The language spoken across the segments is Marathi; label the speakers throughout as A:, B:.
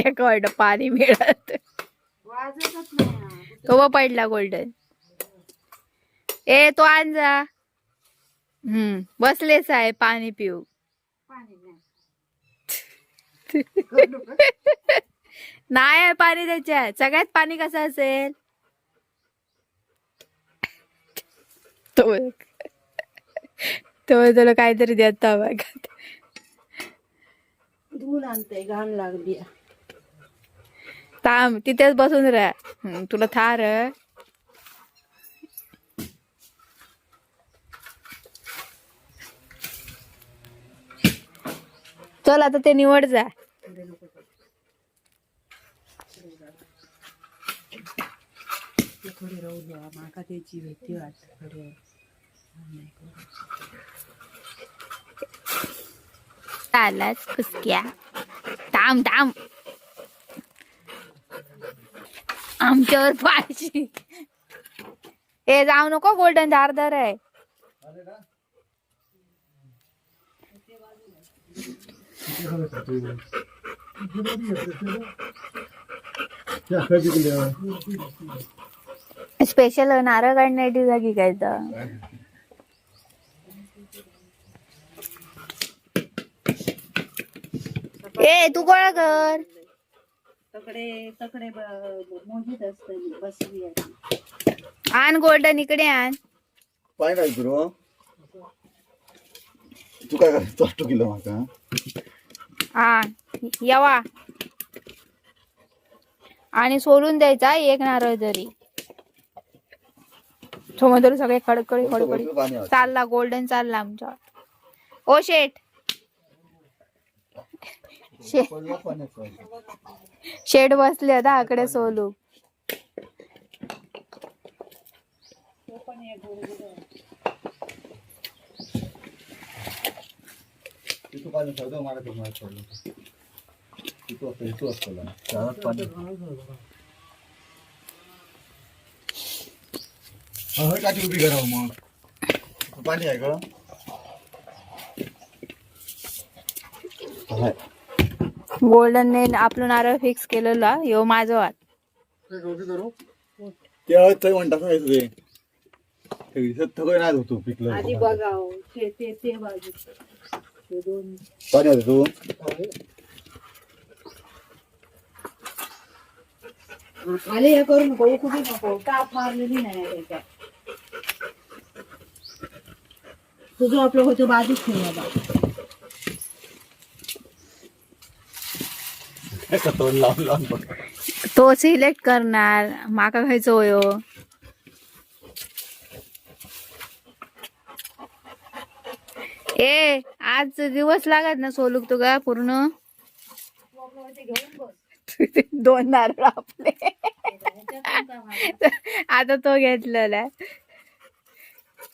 A: सेकंड पाणी मिळत. तो पडला गोल्डन ए तो आण जा हम्म बसलेच आहे पाणी पिऊ.
B: पाणी नाही.
A: आहे पाणी त्याच्यात. सगळ्यात पाणी कसं असेल? तो तो तुला काहीतरी देता बघ.
B: धुवून आणते घाण लागली
A: थांब तिथेच बसून राह. तुला थार. चल आता ते निवड जा.
B: थोडी राहू द्या माका त्याची भीती वाटते थोडी
A: आलाच कुसक्या. थांब थांब. आमच्यावर पाहिजे. ए जाऊ नको गोल्डन धारदार आहे. स्पेशल नारळ काढण्याची जागी काय तर. ए तू गोळा कर.
B: तकडे तकडे मोजीत असते बसली.
A: आण गोल्डन इकडे आण.
C: पाय काय करू तू काय करायचं अष्ट किलो म्हाका
A: हा. यावा. आणि सोलून द्यायचा एक नारळ जरी. समोर सगळे
C: पाणी आहे.
A: चालला गोल्डन चालला आमच्या ओ शेठ. शे बसले आता आकडे सोलू.
C: काठी उभी करावं मग पाणी आहे का? आहे.
A: गोल्डनने आपलं नारळ फिक्स केलेला यो माझं वाट
C: काय करू, काय करू? ते ते म्हणतात ना ते ते दिसत थगय नाही होतो पिकलं.
B: आधी बघाव ते ते ते बाजू ते दोन.
C: पाणी होतं तू?
B: आले हे करू नको? नको मारलेली नाही आहे त्याच्यात तुझं आपलं होतं बाजूच ठेव बाबा.
C: तोंड लावून लावून बघ.
A: तो सिलेक्ट करणार. माका खायचो होयो ए आज दिवस लागत ना सोलूक तुका पूर्ण? दोन नारळ आपले. आता तो घेतलेला.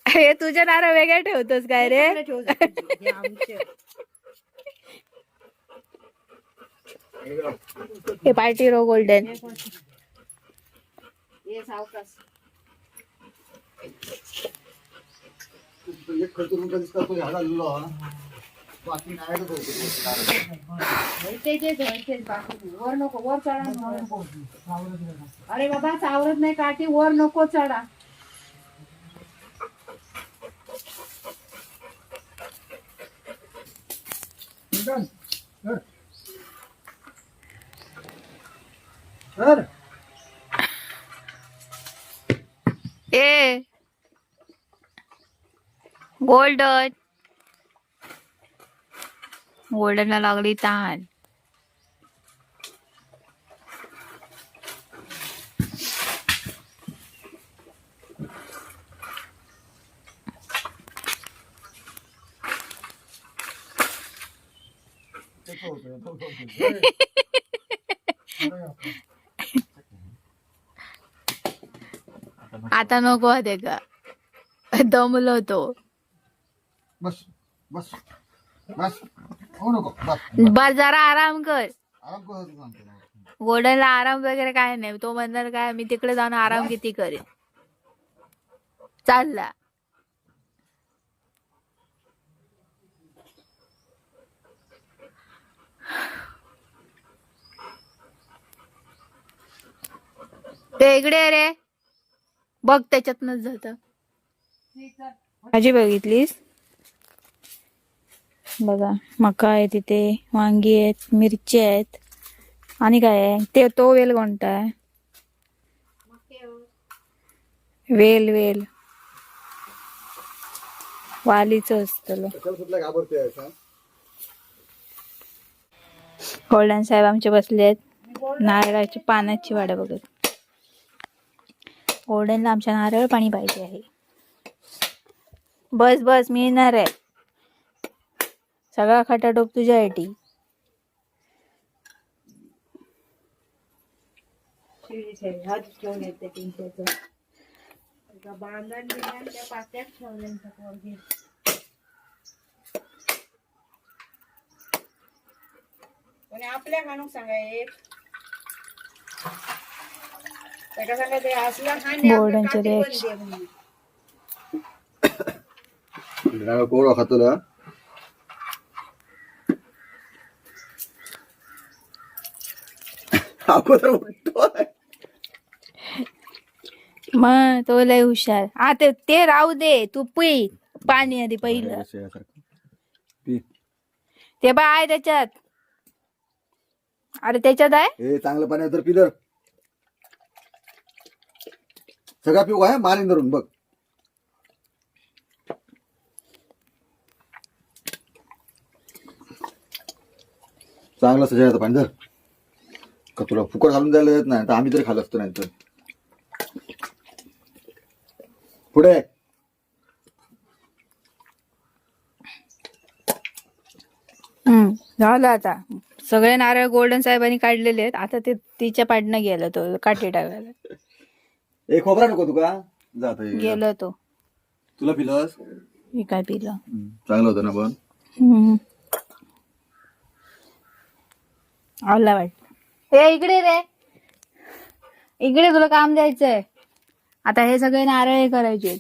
A: हे तुझ्या नारळ वेगळ्या ठेवतोस काय रे
B: ठेव जा तुझी. हे
A: पार्टी रो गोल्डन.
B: अरे बाबा चावरत नाही काठी वर नको चढा
A: ए गोल्डन गोल्डनला लागली ताण आता नको ते का दमलो तो.
C: बस बस बस. हो नको बस
A: बर जरा आराम कर.
C: कर.
A: गोल्डनला आराम वगैरे काय नाही. तो म्हणणार काय मी तिकडे जाऊन आराम किती करेन. चालला. ते इकडे रे. बघ त्याच्यातनच जात भाजी बघितलीस? बघा मका आहे तिथे वांगी आहेत मिरची आहेत. आणि काय आहे? ते तो वेल कोणता आहे? वेल वेल. वालीच असतलं
C: कशाला सुटला घाबरते असं?
A: गोल्डन साहेब आमचे बसले आहेत नारळाची पानाची वाट बघत. गोल्डनला आमच्या नारळ पाणी पाहिजे आहे. बस बस मी येणार आहे. सगळा खटाटोप तुझ्यासाठी
B: आपल्या माणूस सांगा एक पिंट्याचं एका बांधण बिंधण त्या पात्यात ठेवल्यांचा पोरगी कोणी आपल्या कानूक सांगा एक त्याका सांगा ते असला हानी आपल्या
A: बोर्डांचे
C: कोवळा खातो ना.
A: मग तो लय हुशार. हा ते ते राहू दे तू पी पाणी आधी पहिलं. ते बा आहे त्याच्यात. अरे त्याच्यात आहे?
C: चांगलं पाणी तर पिलर. सगळा पिऊ आहे मारीन धरून बघ. चांगलं सजायचं पाणी धर. का तुला फुकट घालून जायला येत नाही तर आम्ही तरी खाल्लं असतो नाही तर पुढे
A: झालं आता. सगळे नारळ गोल्डन साहेबांनी काढलेले आहेत. आता ते तिच्या पाडणं गेलं तो काठी टाकायला.
C: एक खोबरा नको तुका. जात
A: गेलो तो.
C: तुला पिलस?
A: मी काय पिलं?
C: चांगलं होतं ना पण.
A: हम्म. आला वाटत ए इकडे रे. इकडे तुला काम द्यायचंय. आता हे सगळे नारळ हे करायचे.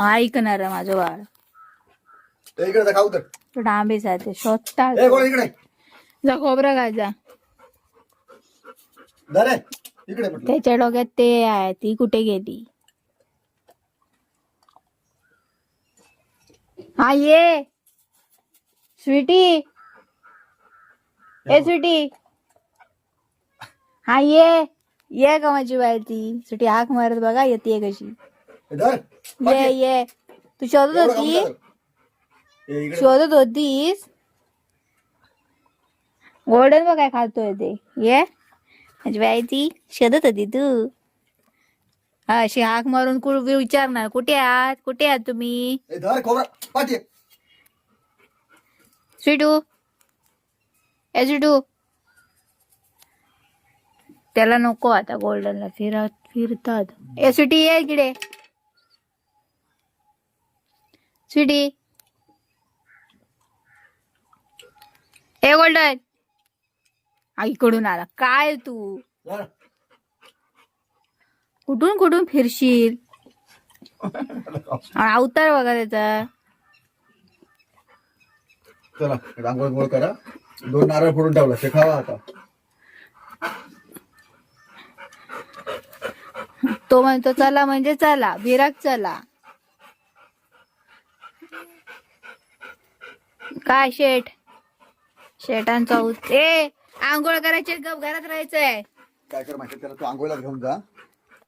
A: ऐकणार माझं बाळ.
C: ते इकडे जा, खाऊ तर.
A: तो डांबीच आहे ते शोधता.
C: ए कोण इकडे.
A: जा खोबरं खा जा.
C: दरे इकडे म्हटलं.
A: त्याच्या डोक्यात ते आहे ती कुठे गेली? हा ये. स्वीटी. ए स्वीटी. हा ये. ये का माझी बाय ती. स्वीटी हाक मारत बघा येते कशी.
C: ए, धर.
A: ये ये. तू शोधत
C: एवढं काम
A: होती
C: कर. ए, इकडे
A: शोधत होतीस? गोल्डन बघ काय खातोय ते. ये. माझी बाई ती शोधत होती तू. हा, अशी हाक मारून कुळ विचारणार कुठे आहात? कुठे आहात तुम्ही?
C: ए, धर खोबरा पाठी. आहे.
A: स्वीटू. ए स्वीटू. त्याला नको आता गोल्डनला फिरत फिरतात. ए स्वीटी ये इकडे. स्वीटी. ए गोल्डन. आ, इकडून आला. काय तू. कुठून कुठून फिरशील? अवतार बघा त्याचा.
C: चला आंघोळ गोळ करा. दोन नारळ फोडून ठेवला ते खावा आता.
A: तो म्हणतो चला म्हणजे चला बिराक चला. काय शेठ? शेटांचा उत ए आंघोळ करायची गप घरात राहायचंय.
C: काय कर माहिती त्याला? तू आंघोळ घेऊन जा.